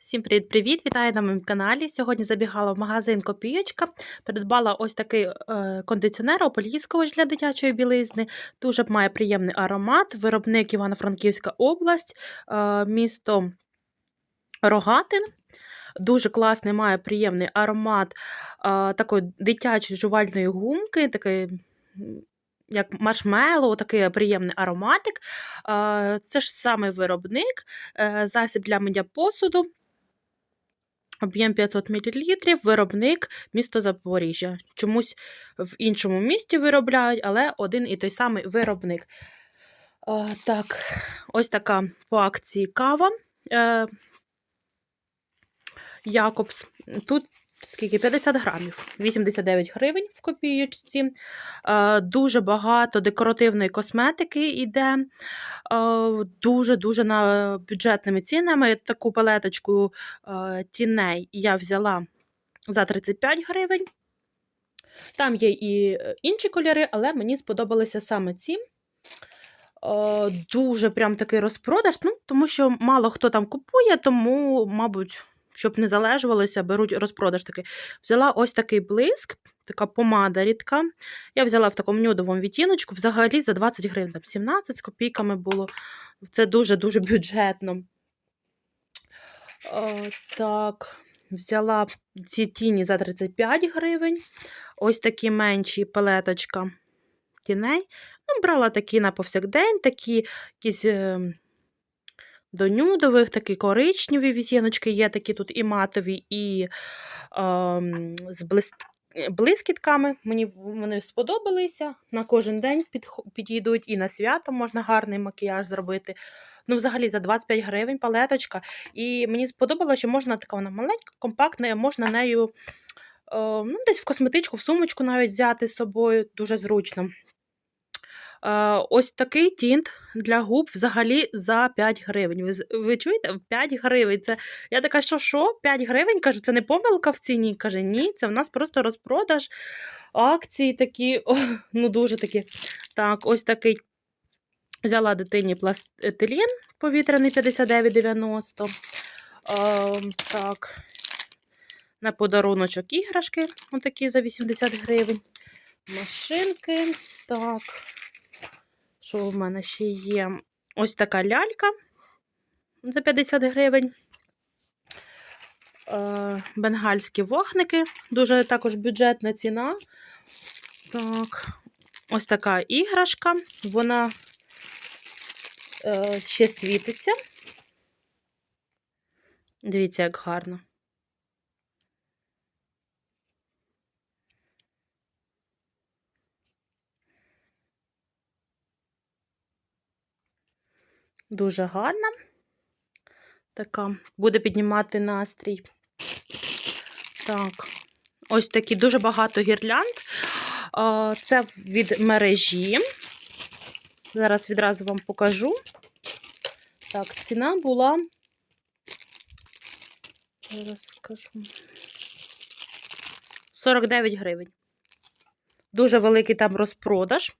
Всім привіт-привіт! Вітаю на моєму каналі. Сьогодні забігала в магазин Копійочка, придбала ось такий е, кондиціонер ополіскувач для дитячої білизни. Дуже має приємний аромат. Виробник Івано-Франківська область, е, місто Рогатин. Дуже класний, має приємний аромат е, такої дитячої жувальної гумки, такий, як маршмеллоу, такий приємний ароматик. Це ж саме виробник, засіб для миття посуду. Об'єм 500 мл, виробник місто Запоріжжя. Чомусь в іншому місті виробляють, але один і той самий виробник. О, так, ось така по акції кава. Е, Якобс. Тут скільки? 50 грамів, 89 гривень в копієчці. Е, дуже багато декоративної косметики йде. Е, Дуже-дуже на бюджетними цінами. Таку палеточку е, тіней я взяла за 35 гривень. Там є і інші кольори, але мені сподобалися саме ці. Дуже прям такий розпродаж, ну, тому що мало хто там купує, тому, мабуть, щоб не залежувалося, беруть розпродаж такий. Взяла ось такий блиск, така помада рідка. Я взяла в такому нюдовому відтіночку, взагалі за 20 гривень, там 17 з копійками було. Це дуже-дуже бюджетно. Е, так, взяла ці тіні за 35 гривень. Ось такі менші палеточка тіней. Ну, брала такі на повсякдень, такі якісь е, до нюдових, такі коричневі відтіночки є, такі тут і матові, і е, з блис... блискітками. Мені вони сподобалися. На кожен день підійдуть, і на свято можна гарний макіяж зробити. Ну, взагалі, за 25 гривень палеточка. І мені сподобалося, що можна така вона маленька, компактна, можна нею е, ну, десь в косметичку, в сумочку навіть взяти з собою, дуже зручно. Е, ось такий тінт для губ взагалі за 5 гривень. Ви, ви чуєте? 5 гривень. Це, я така, що що? 5 гривень? Кажу, це не помилка в ціні. Каже, ні, це в нас просто розпродаж, акції такі, о, ну дуже такі. Так, ось такий. Взяла дитині пластилін повітряний 59,90. Е, так. На подаруночок іграшки, отакі за 80 гривень. Машинки. Так. Що в мене ще є? Ось така лялька за 50 гривень. Е, бенгальські вогники. Дуже також бюджетна ціна. Так. Ось така іграшка. Вона е, ще світиться. Дивіться, як гарно. Дуже гарна. Така буде піднімати настрій. Так, ось такі дуже багато гірлянд. Це від мережі. Зараз відразу вам покажу. Так, ціна була. Зараз скажу. 49 гривень. Дуже великий там розпродаж.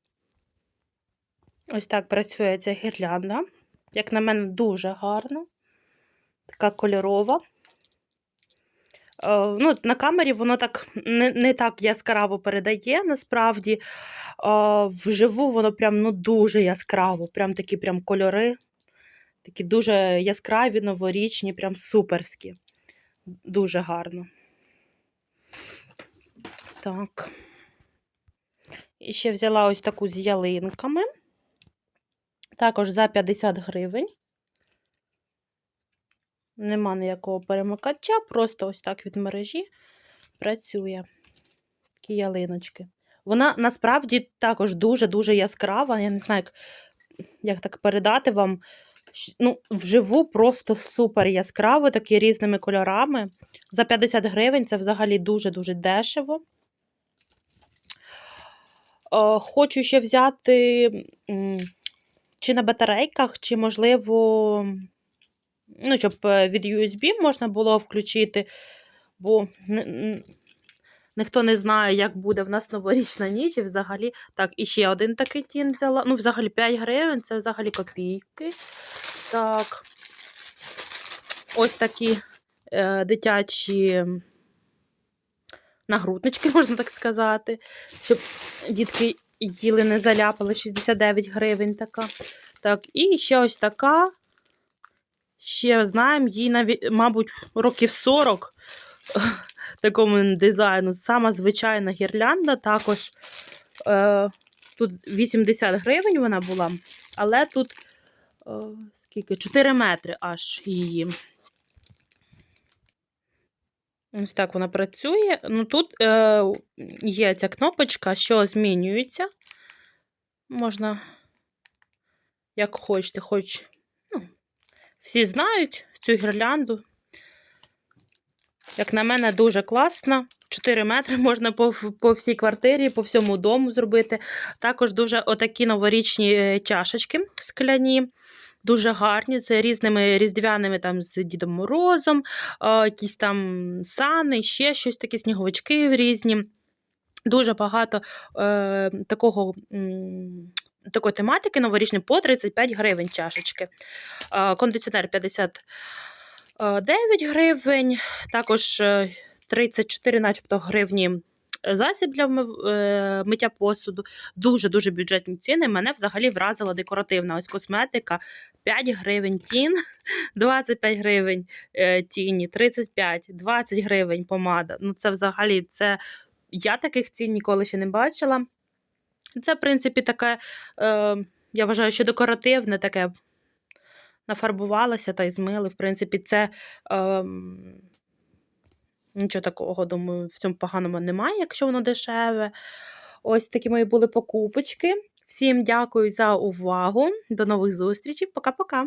Ось так працює ця гірлянда. Як на мене, дуже гарна. Така кольорова. Е, ну, на камері воно так не, не так яскраво передає, насправді. Е, вживу воно прям ну, дуже яскраво. Прям такі прям кольори. Такі дуже яскраві, новорічні, прям суперські. Дуже гарно. Так. І ще взяла ось таку з ялинками. Також за 50 гривень. Нема ніякого перемикача, просто ось так від мережі працює. Такі ялиночки. Вона насправді також дуже-дуже яскрава. Я не знаю, як, як так передати вам. Ну, вживу просто супер яскраво, такі різними кольорами. За 50 гривень це взагалі дуже-дуже дешево. Е, Хочу ще взяти чи на батарейках, чи, можливо, ну, щоб е, від USB можна було включити, бо ніхто не знає, як буде в нас новорічна ніч. І взагалі, так, і ще один такий тін взяла. Ну, взагалі 5 гривень, це взагалі копійки. Так. Ось такі е, дитячі нагруднички, можна так сказати, щоб дітки їли, не заляпали 69 гривень така. Так, і ще ось така. Ще знаємо, їй навіть, мабуть, років 40 такому дизайну. Сама звичайна гірлянда. Також е, тут 80 гривень вона була, але тут е, скільки? 4 метри аж її. Ось так вона працює. Ну, тут е, є ця кнопочка, що змінюється. Можна, як хочете, хоч. Ну, всі знають цю гірлянду. Як на мене, дуже класно. 4 метри можна по, по всій квартирі, по всьому дому зробити. Також дуже отакі новорічні е, чашечки скляні. Дуже гарні, з різними різдвяними там з Дідом Морозом, е, якісь там сани, ще щось таке, сніговички різні. Дуже багато е, такого, такої тематики новорічної по 35 гривень чашечки. Е, кондиціонер 59 гривень, також е, 34 начебто гривні засіб для е, миття посуду. Дуже-дуже бюджетні ціни. Мене взагалі вразила декоративна ось косметика. 5 гривень тін, 25 гривень е, тіні, 35, 20 гривень помада. Ну це взагалі це я таких цін ніколи ще не бачила. Це, в принципі, таке, е, я вважаю, що декоративне, таке нафарбувалося та й змили. В принципі, це е, нічого такого, думаю, в цьому поганому немає, якщо воно дешеве. Ось такі мої були покупочки. Всім дякую за увагу. До нових зустрічей. Пока-пока.